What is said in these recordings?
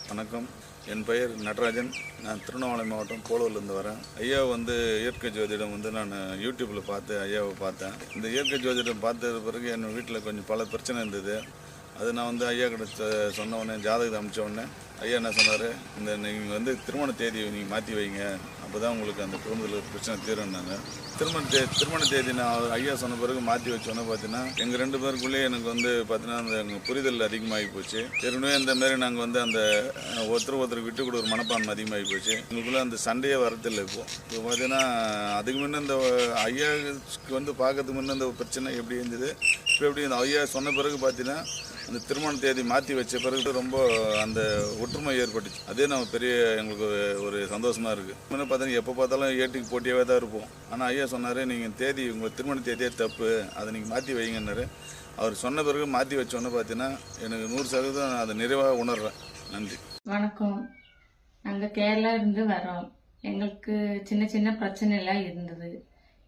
வணக்கம். என் பெயர் நடராஜன். நான் திருவண்ணாமலை மாவட்டம் போலூர்லேருந்து வரேன். ஐயா வந்து இயற்கை ஜோதிடம் வந்து நான் யூடியூப்பில் பார்த்து ஐயாவை பார்த்தேன். இந்த இயற்கை ஜோதிடம் பார்த்த பிறகு என் வீட்டில் கொஞ்சம் பல பிரச்சனை இருந்தது. அது நான் வந்து ஐயா கிட்ட சொன்ன உடனே ஜாதகத்தை அமைச்ச உடனே ஐயா என்ன சொன்னார்? இந்த நீங்கள் வந்து திருமண தேதியை நீங்கள் மாற்றி வைங்க. அப்போ தான் உங்களுக்கு அந்த குடும்பத்தில் பிரச்சனை தீரும்னாங்க. திருமண தே திருமண தேதி நான் ஐயா சொன்ன பிறகு மாற்றி வச்சோன்னே பார்த்தீங்கன்னா எங்கள் ரெண்டு பேருக்குள்ளேயே எனக்கு வந்து பார்த்தீங்கன்னா அந்த புரிதல் அதிகமாகி போச்சு. ஏற்கனவே இந்த மாதிரி நாங்கள் வந்து அந்த ஒருத்தர் ஒருத்தர் விட்டு கொடுக்குற மனப்பான்மை அதிகமாகி போச்சு. எங்களுக்குள்ளே அந்த சண்டையே வரதில்லை இப்போ. இப்போ பார்த்தீங்கன்னா அதுக்கு முன்னே இந்த ஐயாவுக்கு வந்து பார்க்கறதுக்கு முன்ன இந்த பிரச்சனை எப்படி இருந்தது? இப்போ எப்படி இந்த ஐயா சொன்ன பிறகு பார்த்தீங்கன்னா அந்த திருமண தேதி மாற்றி வச்ச பிறகு ரொம்ப அந்த ஒற்றுமை ஏற்பட்டுச்சு. அதே நம்ம பெரிய எங்களுக்கு ஒரு- சந்தோஷமாக இருக்குது இருக்கு எப்போ பார்த்தாலும் ஏட்டுக்கு போட்டியாகவே தான் இருப்போம். ஆனால் ஐயா சொன்னார் நீங்கள் தேதி உங்கள் திருமண தேதியே தப்பு. அதை நீங்கள் மாற்றி வைங்கன்னாரு. அவர் சொன்ன பிறகு மாற்றி வச்சோன்னே பார்த்தீங்கன்னா எனக்கு நூறு சதவீதம் அதை நிறைவாக உணர்றேன். நன்றி. வணக்கம். நாங்கள் கேரளா இருந்து வரோம். எங்களுக்கு சின்ன சின்ன பிரச்சனையெல்லாம் இருந்தது.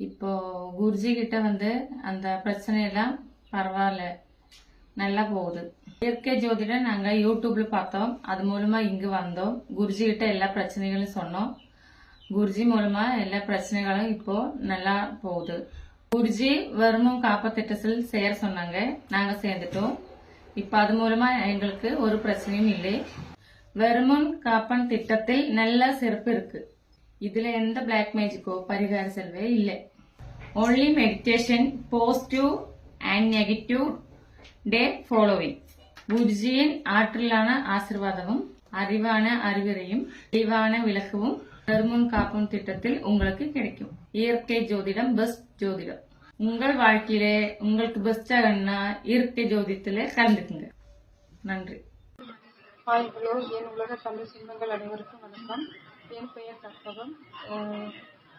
இப்போ குருஜி கிட்ட வந்து அந்த பிரச்சனையெல்லாம் பரவாயில்ல. நல்லா போகுது. இயற்கை ஜோதிடம் நாங்கள் யூடியூப்ல பார்த்தோம். அது மூலமா இங்கு வந்தோம். குருஜி கிட்ட எல்லா பிரச்சனைகளும் சொன்னோம். குருஜி மூலமா எல்லா பிரச்சனைகளும் இப்போ நல்லா போகுது. குருஜி வருமும் காப்பத்திட்டத்தில் சேர சொன்னாங்க. நாங்க சேர்ந்துட்டோம். இப்போ அது மூலமா எங்களுக்கு ஒரு பிரச்சனையும் இல்லை. வருமுன் காப்பன் திட்டத்தில் நல்ல சிறப்பு இருக்கு. இதுல எந்த பிளாக் மேஜிக்கோ பரிகார செல்வே இல்லை. Only meditation positive and negative day following குருஜியின் ஆற்றலான ஆசிர்வாதமும் அறிவான அறிவுரையும் தெளிவான விளக்கமும் தருமுன் காப்பும் திட்டத்தில் உங்களுக்கு கிடைக்கும். இயற்கை ஜோதிடம் பெஸ்ட் ஜோதிடம். உங்கள் வாழ்க்கையிலே உங்களுக்கு பெஸ்டா ஆகணும்னா இயற்கை ஜோதிடத்துல கலந்துக்குங்க. நன்றி. Hi hello. என் உலக தமிழ் சொந்தங்கள் அனைவருக்கும் வணக்கம். என் பெயர் கற்பகம்.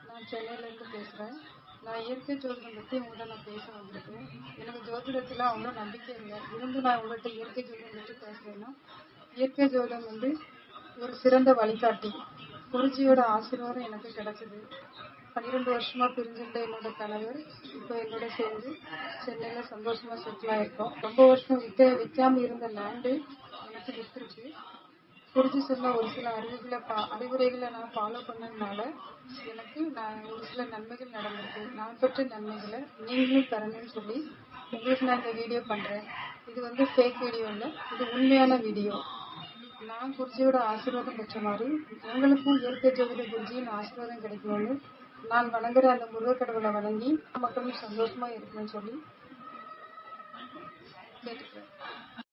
நான் சென்னையிலேருந்து பேசுகிறேன் நான் இயற்கை ஜோதிடம் பற்றி உங்கள்கிட்ட நான் பேச வந்திருக்கேன். எனக்கு ஜோதிடத்தில் அவ்வளோ நம்பிக்கை இல்லை. இருந்து நான் உங்கள்கிட்ட இயற்கை ஜோதிடம் பற்றி பேசுகிறேன்னா இயற்கை ஜோதிடம் வந்து ஒரு சிறந்த வழிகாட்டி. குருஜியோட ஆசீர்வாதம் எனக்கு கிடைச்சது. பன்னிரெண்டு வருஷமா பிரிஞ்சிருந்த என்னோட கணவர் இப்போ என்னோட சேர்ந்து சென்னையில சந்தோஷமா செட்டில் இருக்கோம் ரொம்ப வருஷம் விற்க விற்காம இருந்த லேண்டு எனக்கு வித்துருச்சு குறிச்சு சொன்ன ஒரு சில அறிவுகளை பா- அறிவுரைகளை நான் ஃபாலோ பண்ணதுனால எனக்கு நான் ஒரு சில நன்மைகள் நடந்திருக்கு. நான் பெற்ற நன்மைகளை நீங்களும் பெறணும்னு சொல்லி உங்களுக்கு நான் இந்த வீடியோ பண்றேன். இது வந்து ஃபேக் வீடியோ இல்லை இது உண்மையான வீடியோ நான் குருஜியோட ஆசீர்வாதம் பெற்ற மாதிரி உங்களுக்கும் இயற்கை ஜோதிட குருஜியின் ஆசீர்வாதம் கிடைக்கணும்னு நான் வணங்குற அந்த முருகக் கடவுளை வணங்கி மக்களும் சந்தோஷமா இருக்கணும்னு சொல்லி கேட்டுக்கிறேன்.